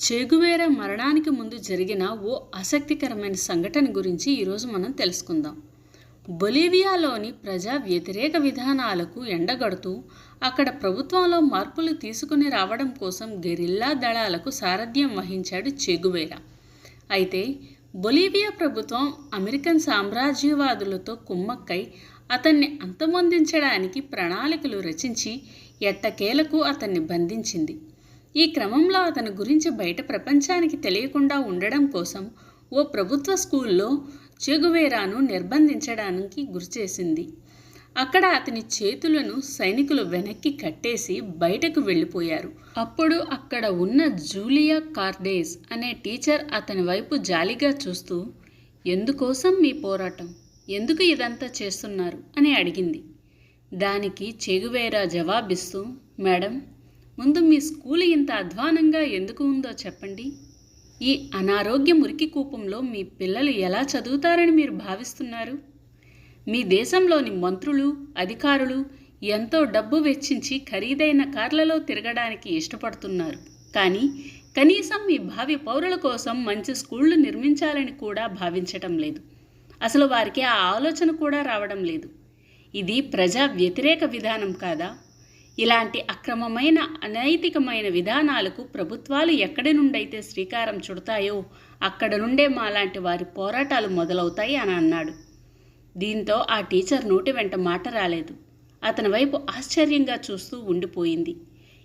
Che Guevara మరణానికి ముందు జరిగిన ఓ ఆసక్తికరమైన సంఘటన గురించి ఈరోజు మనం తెలుసుకుందాం. బొలీవియాలోని ప్రజా వ్యతిరేక విధానాలకు ఎండగడుతూ అక్కడ ప్రభుత్వంలో మార్పులు తీసుకుని రావడం కోసం గెరిల్లా దళాలకు సారథ్యం వహించాడు చెగువేరా. అయితే బొలీవియా ప్రభుత్వం అమెరికన్ సామ్రాజ్యవాదులతో కుమ్మక్కై అతన్ని అంతమొందించడానికి ప్రణాళికలు రచించి ఎట్టకేలకు అతన్ని బంధించింది. ఈ క్రమంలో అతని గురించి బయట ప్రపంచానికి తెలియకుండా ఉండడం కోసం ఓ ప్రభుత్వ స్కూల్లో చెగువేరాను నిర్బంధించడానికి గురిచేసింది. అక్కడ అతని చేతులను సైనికులు వెనక్కి కట్టేసి బయటకు వెళ్ళిపోయారు. అప్పుడు అక్కడ ఉన్న జూలియా కార్డేస్ అనే టీచర్ అతని వైపు జాలిగా చూస్తూ ఎందుకోసం మీ పోరాటం? ఎందుకు ఇదంతా చేస్తున్నారు? అని అడిగింది. దానికి చెగువేరా జవాబిస్తూ మేడం ముందు మీ స్కూలు ఇంత అధ్వానంగా ఎందుకు ఉందో చెప్పండి. ఈ అనారోగ్య మురికి కూపంలో మీ పిల్లలు ఎలా చదువుతారని మీరు భావిస్తున్నారు? మీ దేశంలోని మంత్రులు అధికారులు ఎంతో డబ్బు వెచ్చించి ఖరీదైన కార్లలో తిరగడానికి ఇష్టపడుతున్నారు. కానీ కనీసం మీ భావి పౌరుల కోసం మంచి స్కూళ్ళు నిర్మించాలని కూడా భావించటం లేదు. అసలు వారికి ఆ ఆలోచన కూడా రావడం లేదు. ఇది ప్రజా వ్యతిరేక విధానం కాదా? ఇలాంటి అక్రమమైన అనైతికమైన విధానాలకు ప్రభుత్వాలు ఎక్కడి నుండైతే శ్రీకారం చుడతాయో అక్కడ నుండే మాలాంటి వారి పోరాటాలు మొదలవుతాయి అని అన్నాడు. దీంతో ఆ టీచర్ నోటి వెంట మాట రాలేదు. అతని వైపు ఆశ్చర్యంగా చూస్తూ ఉండిపోయింది.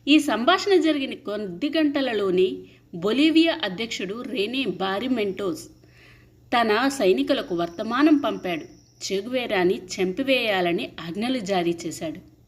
ఈ సంభాషణ జరిగిన కొద్ది గంటలలోనే బొలీవియా అధ్యక్షుడు రేనే బారిమెంటోస్ తన సైనికులకు వర్తమానం పంపాడు. చెగువేరాని చంపివేయాలని ఆజ్ఞలు జారీ చేశాడు.